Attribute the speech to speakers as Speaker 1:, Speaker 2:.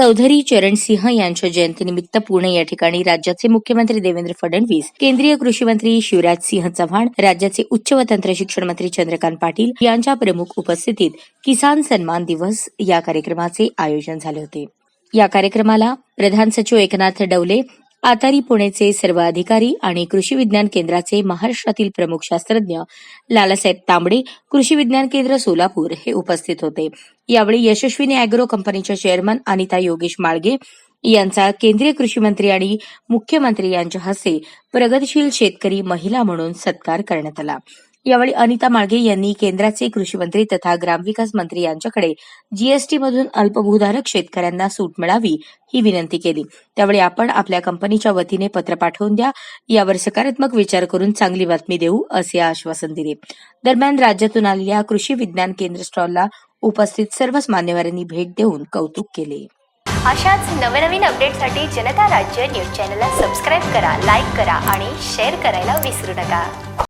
Speaker 1: चौधरी चरण सिंह यांच्या जयंतीनिमित्त पुणे या ठिकाणी राज्याचे मुख्यमंत्री देवेंद्र फडणवीस केंद्रीय कृषी मंत्री शिवराज सिंह चव्हाण राज्याचे उच्च व तंत्र शिक्षण मंत्री चंद्रकांत पाटील यांच्या प्रमुख उपस्थितीत किसान सन्मान दिवस या कार्यक्रमाचे आयोजन झाले होते. या कार्यक्रमाला प्रधान सचिव एकनाथ डवले आतारी पुणेचे सर्व अधिकारी आणि कृषी विज्ञान केंद्राचे महाराष्ट्रातील प्रमुख शास्त्रज्ञ लालासाहेब तांबडे कृषी विज्ञान केंद्र सोलापूर हे उपस्थित होते. यावेळी यशस्विनी अॅग्रो कंपनीच्या चेअरमन अनिता योगेश माळगे यांचा केंद्रीय कृषी मंत्री आणि मुख्यमंत्री यांच्या हस्ते प्रगतशील शेतकरी महिला म्हणून सत्कार करण्यात आला. यावेळी अनिता माळगे यांनी केंद्राचे कृषी मंत्री तथा ग्रामविकास मंत्री यांच्याकडे जीएसटी मधून अल्पभूधारक शेतकऱ्यांना सूट मिळावी ही विनंती केली. त्यावेळी आपण आपल्या कंपनीच्या वतीने पत्र पाठवून द्या. यावर सकारात्मक विचार करून चांगली बातमी देऊ असे आश्वासन दिले. दरम्यान राज्यातून आलेल्या कृषी विज्ञान केंद्र स्टॉलला उपस्थित सर्वच मान्यवरांनी भेट देऊन कौतुक केले.
Speaker 2: अशाच नवनवीन अपडेटसाठी जनता राज्य न्यूज चॅनलला सबस्क्राईब करा लाईक करा आणि शेअर करायला विसरू नका.